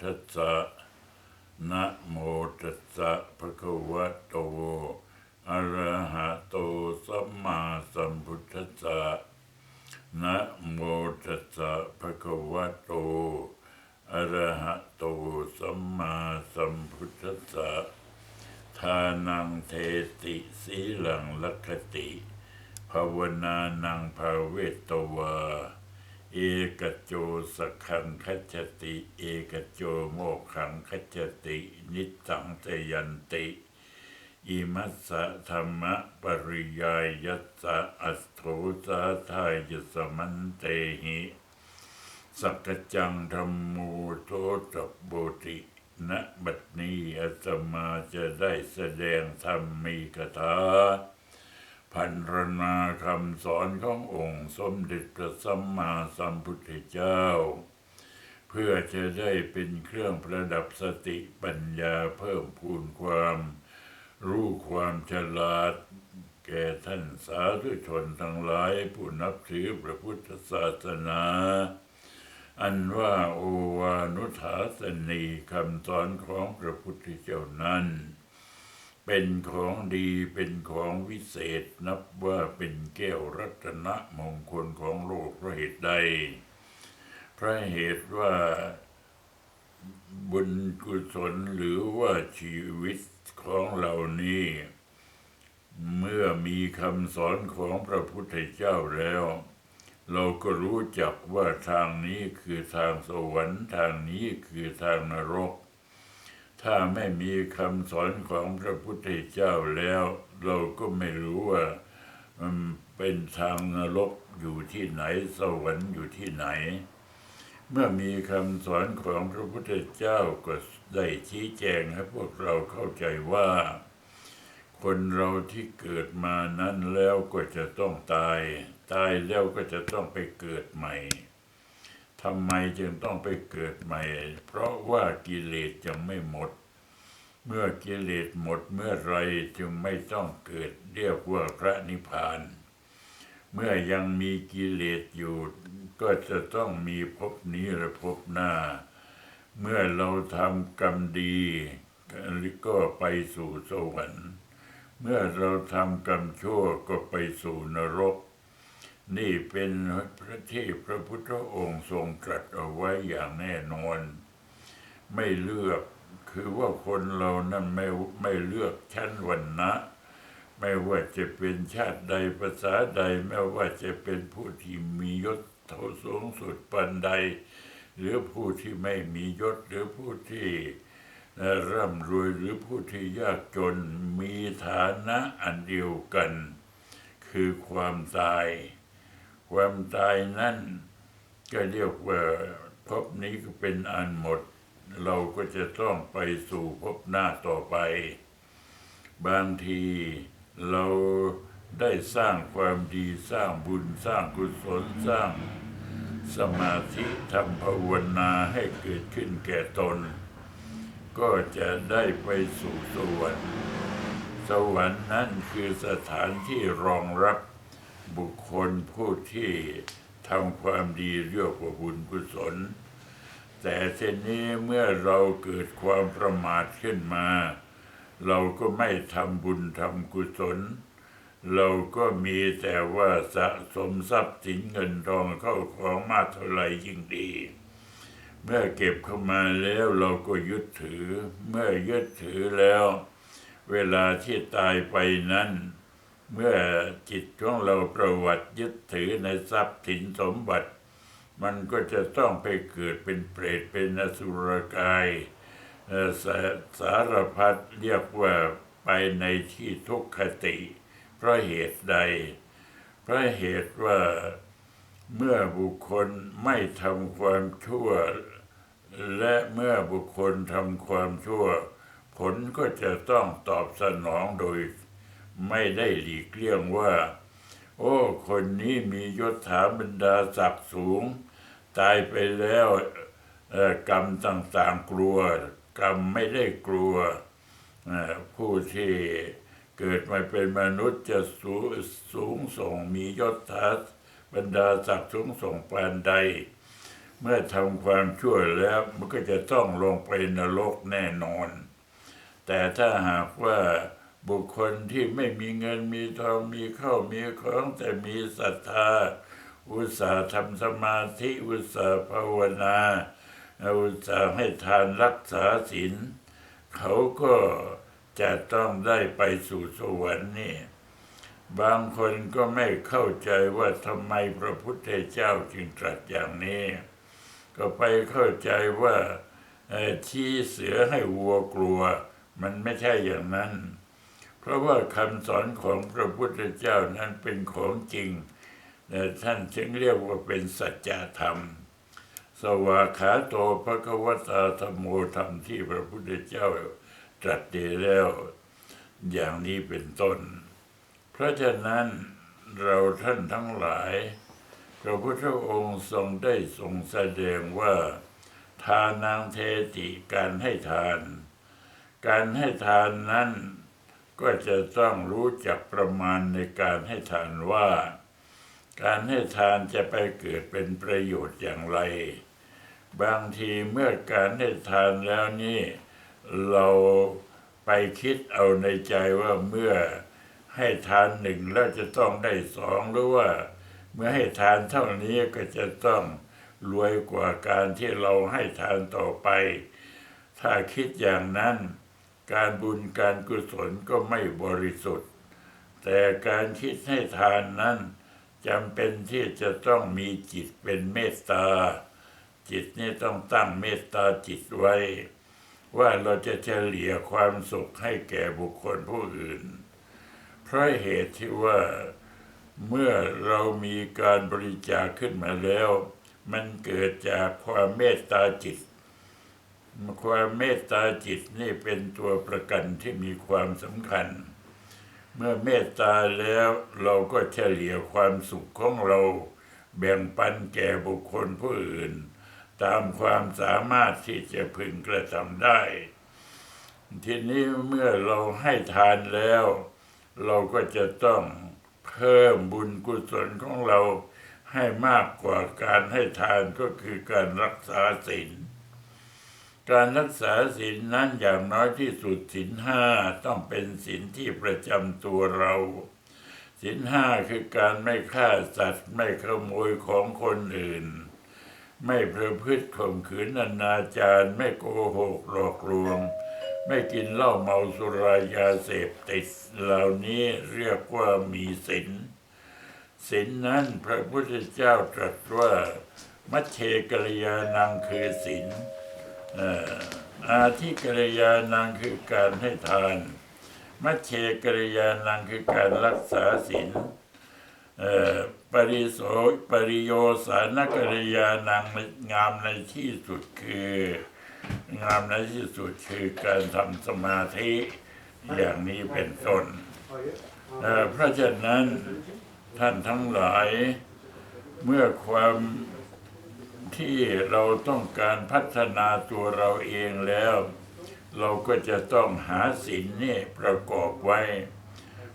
ทัสสะนะโมตัสสะภะคะวะโตอะระหะโตสัมมาสัมพุทธัสสะนะโมตัสสะภะคะวะโตอะระหะโตสัมมาสัมพุทธัสสะทานังเทติสีหลังลัคติภาวนานังภาเวตวา เอกโจสกขังคัจจติ เอกโจโมกขังคัจจติ นิจจังเตยันติอิมัสสะธรรมะปริยายัสสะอัสโธสาทายสมันเตหิสักจังธรรมูโตจับโบติณบัดนี้อาตมาจะได้แสดงธรรมมีคาถา พันรนาคำสอนขององค์สมเด็จพระสัมมาสัมพุทธเจ้า เพื่อจะได้เป็นเครื่องประดับสติปัญญาเพิ่มพูนความ รู้ความฉลาด แก่ท่านสาธุชนทั้งหลายผู้นับถือพระพุทธศาสนา อันว่าโอวานุถาสนีคำสอนของพระพุทธเจ้านั้น เป็นของดีเป็นของวิเศษนับว่าเป็นแก้วรัตนมงคลของโลกเพราะเหตุใดเพราะเหตุว่าบุญกุศลหรือว่าชีวิตของเหล่านี้ เมื่อมีคำสอนของพระพุทธเจ้าแล้ว เราก็รู้จักว่าทางนี้คือทางสวรรค์ทางนี้คือทางนรก ถ้าไม่มีคำสอนของพระพุทธเจ้าแล้ว เราก็ไม่รู้ว่ามันเป็นทางนรกอยู่ที่ไหนสวรรค์อยู่ที่ไหน เมื่อมีคำสอนของพระพุทธเจ้าก็ได้ชี้แจงให้พวกเราเข้าใจว่า คนเราที่เกิดมานั้นแล้วก็จะต้องตาย ตายแล้วก็จะต้องไปเกิดใหม่ ทำไมจึงต้องไปเกิดใหม่ เพราะว่ากิเลสยังไม่หมด เมื่อกิเลสหมดเมื่อไรจึงไม่ต้องเกิดเรียกว่าพระนิพพาน เมื่อยังมีกิเลสอยู่ก็จะต้องมีภพนี้และภพหน้า เมื่อเราทำกรรมดีก็ไปสู่สวรรค์ เมื่อเราทำกรรมชั่วก็ไปสู่นรก นี่เป็นพระที่พระพุทธองค์ทรงตรัสเอาไว้อย่างแน่นอน ไม่เลือกคือว่าคนเรานั้นไม่ไม่เลือกชั้นวันนะไม่ว่าจะเป็นชาติใดภาษาใด ไม่ว่าจะเป็นผู้ที่มียศเท่าสูงสุดปันใด หรือผู้ที่ไม่มียศหรือผู้ที่ร่ำรวยหรือผู้ที่ยากจนมีฐานะอันเดียวกัน คือความตาย ความตายนั่นก็เรียกว่าภพนี้ก็เป็นอันหมด เราก็จะต้องไปสู่ภพหน้าต่อไป บางทีเราได้สร้างความดีสร้างบุญสร้างกุศลสร้างสมาธิทำภาวนาให้เกิดขึ้นแก่ตน ก็จะได้ไปสู่สวรรค์สวรรค์นั่นคือสถานที่รองรับ บุคคลผู้ที่ทำความดีเรียกว่าบุญกุศล แต่ทีนี้เมื่อเราเกิดความประมาทขึ้นมา เราก็ไม่ทำบุญทำกุศล เราก็มีแต่ว่าสะสมทรัพย์สินเงินทองเข้าของมากเท่าไหร่ยิ่งดี เมื่อเก็บเข้ามาแล้วเราก็ยึดถือ เมื่อยึดถือแล้ว เวลาที่ตายไปนั้น เมื่อจิตของเราประวัติยึดถือในทรัพย์สินสมบัติ มันก็จะต้องไปเกิดเป็นเปรตเป็นอสุรกายสสารพัดเรียกว่าไปในที่ทุกขติ เพราะเหตุใด เพราะเหตุว่าเมื่อบุคคลไม่ทำความชั่ว และเมื่อบุคคลทำความชั่ว ผลก็จะต้องตอบสนองโดย ไม่ได้หลีกเลี่ยงว่า โอ้ คนนี้มียศถาบรรดาศักดิ์สูง ตายไปแล้วกรรมต่างๆกลัว กรรมไม่ได้กลัว ผู้ที่เกิดมาเป็นมนุษย์จะสูสูงส่งมียศถาบรรดาศักดิ์สูงส่งปานใด เมื่อทำความชั่วแล้วมันก็จะต้องลงไปนรกแน่นอน แต่ถ้าหากว่า บุคคลที่ไม่มีเงินมีทองมีข้าวมีของแต่มีศรัทธา อุตสาห์ทำสมาธิอุตสาห์ภาวนาอุตสาห์ให้ทานรักษาศีลเขาก็จะต้องได้ไปสู่สวรรค์นี่บางคนก็ไม่เข้าใจว่าทำไมพระพุทธเจ้าจึงตรัสอย่างนี้ ก็ไปเข้าใจว่าเอ่อชี้เสือให้วัวกลัว มันไม่ใช่อย่างนั้น เพราะว่าคำสอนของพระพุทธเจ้านั้นเป็นของจริงแต่ท่านจึงเรียกว่าเป็นสัจธรรม สวากขาโตภควตาธรรมโมธรรมที่พระพุทธเจ้าตรัสดีแล้ว อย่างนี้เป็นต้น เพราะฉะนั้นเราท่านทั้งหลาย พระพุทธองค์ทรงได้ทรงแสดงว่า ทานังเทติการให้ทาน การให้ทานนั้น ก็จะต้องรู้จักประมาณในการให้ทานว่า การให้ทานจะไปเกิดเป็นประโยชน์อย่างไร บางทีเมื่อการให้ทานแล้วนี่ เราไปคิดเอาในใจว่าเมื่อให้ทานหนึ่งแล้วจะต้องได้สองหรือว่า เมื่อให้ทานเท่านี้ก็จะต้องรวยกว่าการที่เราให้ทานต่อไป ถ้าคิดอย่างนั้น การบุญการกุศลก็ไม่บริสุทธิ์ แต่การคิดให้ทานนั้นจำเป็นที่จะต้องมีจิตเป็นเมตตา จิตนี่ต้องตั้งเมตตาจิตไว้ ว่าเราจะเฉลี่ยความสุขให้แก่บุคคลผู้อื่น เพราะเหตุที่ว่าเมื่อเรามีการบริจาคขึ้นมาแล้ว มันเกิดจากความเมตตาจิต ความเมตตาจิตนี่เป็นตัวประกันที่มีความสำคัญ เมื่อเมตตาแล้วเราก็เฉลี่ยความสุขของเรา แบ่งปันแก่บุคคลผู้อื่น ตามความสามารถที่จะพึงกระทำได้ ทีนี้เมื่อเราให้ทานแล้ว เราก็จะต้องเพิ่มบุญกุศลของเราให้มากกว่าการให้ทานก็คือการรักษาศีล การรักษาศีลนั้นอย่างน้อยที่สุดศีลห้าต้องเป็นศีลที่ประจำตัวเราศีลห้าคือการไม่ฆ่าสัตว์ไม่ขโมยของคนอื่น ไม่ประพฤติข่มขืนอนาจารไม่โกหกหลอกลวง ไม่กินเหล้าเมาสุรายาเสพติดเหล่านี้เรียกว่ามีศีลศีลนั้นพระพุทธเจ้าตรัสว่า มัชเชกัลยานังคือศีล อาทิกัลยานังคือการให้ทาน มัชเชกัลยานังคือการรักษาศีลปริโสปริโยสานกัลยานังงามในที่สุดคืองามในที่สุดคือการทำสมาธิอย่างนี้เป็นต้นเพราะฉะนั้นท่านทั้งหลายเมื่อความ ที่เราต้องการพัฒนาตัวเราเองแล้ว เราก็จะต้องหาศีลนี่ประกอบไว้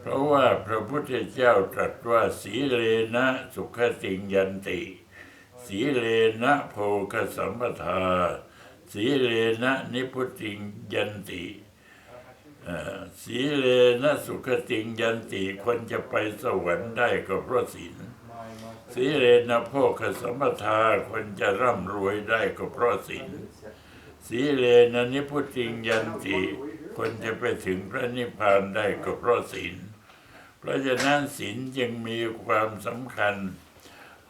เพราะว่าพระพุทธเจ้าตรัสว่าสีเลนะสุขติงยันติ สีเลนะโภคสัมปทา สีเลนะนิพุติงยันติสีเลนะสุขติงยันติคนจะไปสวรรค์ได้ก็เพราะศีล สีเลนะโภคสมทาคนจะร่ำรวยได้ก็เพราะศีลสีเลนะนิพุติงยันติคนจะไปถึงพระนิพพานได้ก็เพราะศีลเพราะฉะนั้นศีลจึงมีความสำคัญ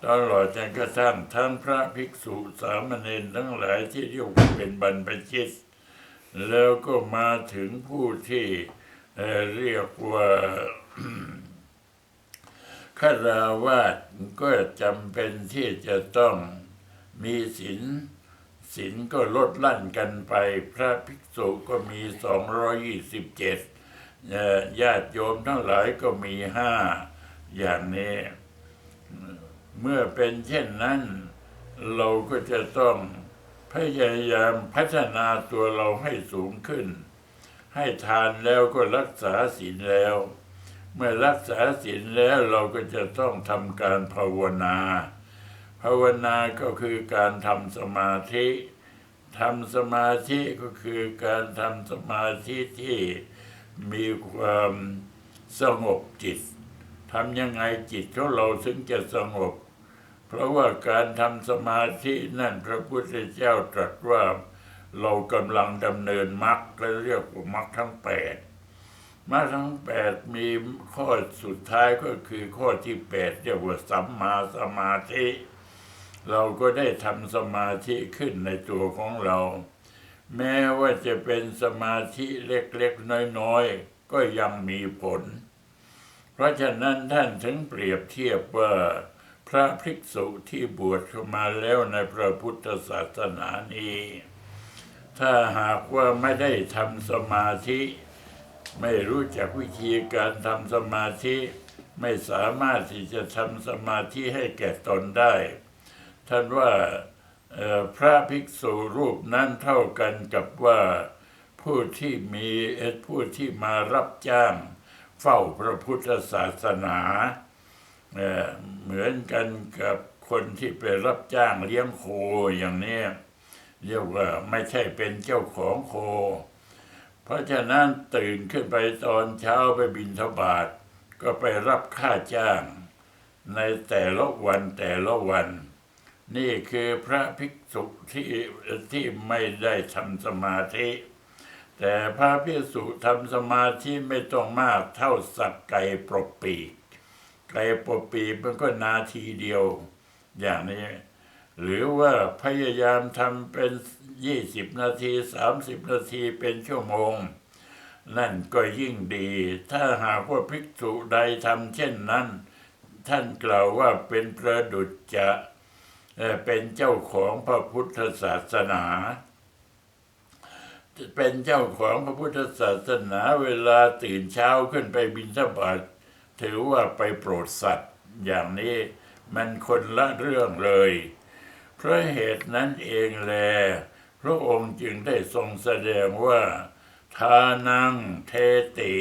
ตลอดจนกระทั่งทั้งพระภิกษุสามเณรทั้งหลายที่เรียกว่าเป็นบรรพชิต แล้วก็มาถึงผู้ที่เเรียกว่า คาราวาสก็จำเป็นที่จะต้องมีศีลศีลก็ลดลั่นกันไป พระภิกษุก็มีสองร้อยี่สิบเจ็ดญาติโยมทั้งหลายก็มีห้าอย่างนี้ เมื่อเป็นเช่นนั้น เราก็จะต้องพยายามพัฒนาตัวเราให้สูงขึ้น ให้ทานแล้วก็รักษาศีลแล้ว เมื่อรักษาศีลแล้วเราก็จะต้องทำการภาวนา ภาวนาก็คือการทำสมาธิทำสมาธิก็คือการทำสมาธิที่มีความสงบจิตทำยังไงจิตของเราถึงจะสงบ เพราะว่าการทำสมาธินั่นพระพุทธเจ้าตรัสว่าเรากำลังดำเนินมรรคและเรียกว่ามรรคทั้งแปด มรรคทั้งแปดมีข้อสุดท้ายก็คือข้อที่แปดเรียกว่าสัมมาสมาธิ เราก็ได้ทำสมาธิขึ้นในตัวของเรา แม้ว่าจะเป็นสมาธิเล็กๆ น้อยๆ ก็ยังมีผล เพราะฉะนั้นท่านถึงเปรียบเทียบว่าพระภิกษุที่บวชเข้ามาแล้วในพระพุทธศาสนานี้ ถ้าหากว่าไม่ได้ทำสมาธิ ไม่รู้จักวิธีการทำสมาธิ ไม่สามารถที่จะทำสมาธิให้แก่ตนได้ ท่านว่าพระภิกษุรูปนั้นเท่ากันกับว่าผู้ที่มีผู้ที่มารับจ้าง เฝ้าพระพุทธศาสนาเเหมือนกันกับคนที่ไปรับจ้างเลี้ยงโคอย่างนี้เรียกว่าไม่ใช่เป็นเจ้าของโค เพราะฉะนั้นตื่นขึ้นไปตอนเช้าไปบินทบาทก็ไปรับค่าจ้าง ในแต่ละวันแต่ละวัน นี่คือพระภิกษุที่ที่ไม่ได้ทำสมาธิ แต่พระภิกษุทำสมาธิไม่ต้องมากเท่าสักไก่ปรบปีกไก่ปรบปีกมันก็นาทีเดียว อย่างนี้ หรือว่าพยายามทำเป็นยี่สิบนาทีสามสิบนาทีเป็นชั่วโมง นั่นก็ยิ่งดี ถ้าหากว่าภิกษุใดทำเช่นนั้น ท่านกล่าวว่าเป็นประดุจจะเป็นเจ้าของพระพุทธศาสนาเป็นเจ้าของพระพุทธศาสนาเวลาตื่นเช้าขึ้นไปบิณฑบาตถือว่าไปโปรดสัตว์อย่างนี้มันคนละเรื่องเลย เพราะเหตุนั้นเองแล พระองค์จึงได้ทรงแสดงว่า ทานังเทติ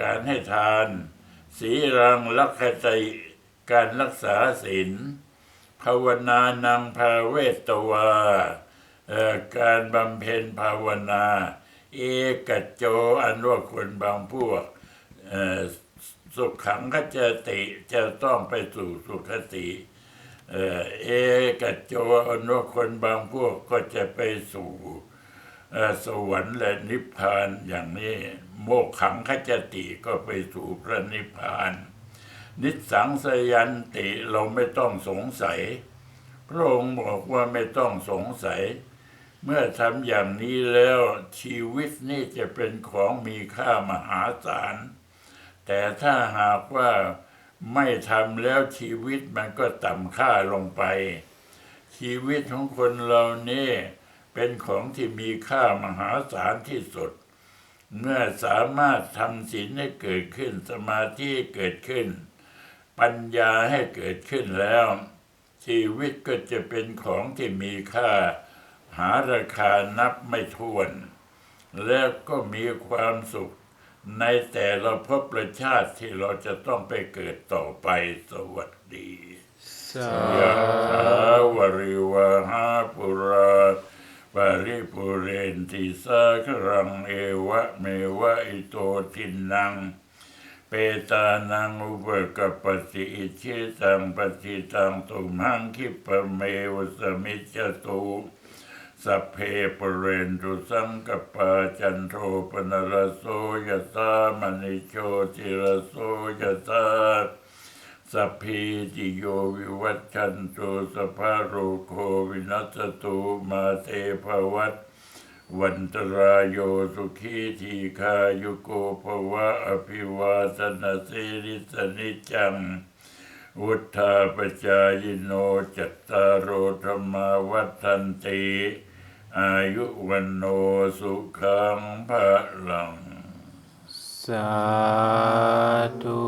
การให้ทาน สีรังลักขติการรักษาศีลภาวนานังภาเวตตวาเอ่อการบำเพ็ญภาวนา เอกัจโจอันว่าคนบางพวกสุขขังขจติจะต้องไปสู่สุขติ เอ่อเอกัจโจอนว่าคนบางพวกก็จะไปสู่สวรรค์และนิพพานอย่างนี้ โมกขังขจติก็ไปสู่พระนิพพาน นิสสังสยันติเราไม่ต้องสงสัย พระองค์บอกว่าไม่ต้องสงสัย เมื่อทำอย่างนี้แล้วชีวิตนี่จะเป็นของมีค่ามหาศาล แต่ถ้าหากว่า ไม่ทำแล้วชีวิตมันก็ต่ำค่าลงไป ชีวิตของคนเราเนี่เป็นของที่มีค่ามหาศาลที่สุด เมื่อสามารถทำศีลให้เกิดขึ้นสมาธิเกิดขึ้น ปัญญาให้เกิดขึ้นแล้ว ชีวิตก็จะเป็นของที่มีค่า หาราคานับไม่ถ้วน และก็มีความสุข ในแต่ละภพประชาติที่เราจะต้องไปเกิดต่อไปสวัสดีสายะถาวริวหาปุราปาริปุเรนติสาครังเอวะเมวะอิโตทินัง เปตานังอุปกปติอิชิตังปฏิตังตุมหังคิปะเมวสมิจตุ สัพเพปเรนตุสังกปาจันโทปนรโสยสามณิโชติรโสยสาสัพพิติโยวิวัชชันตุสภาโรโควินัสตุมาเตภวัตวันตรายโยสุขีทีคายุโกภวะอภิวาสนาสิริสนิจังวุธาปจายโนจัตตารโอธรรมาวัฏันติ อายุวันโนสุขังพระลัง สาธุ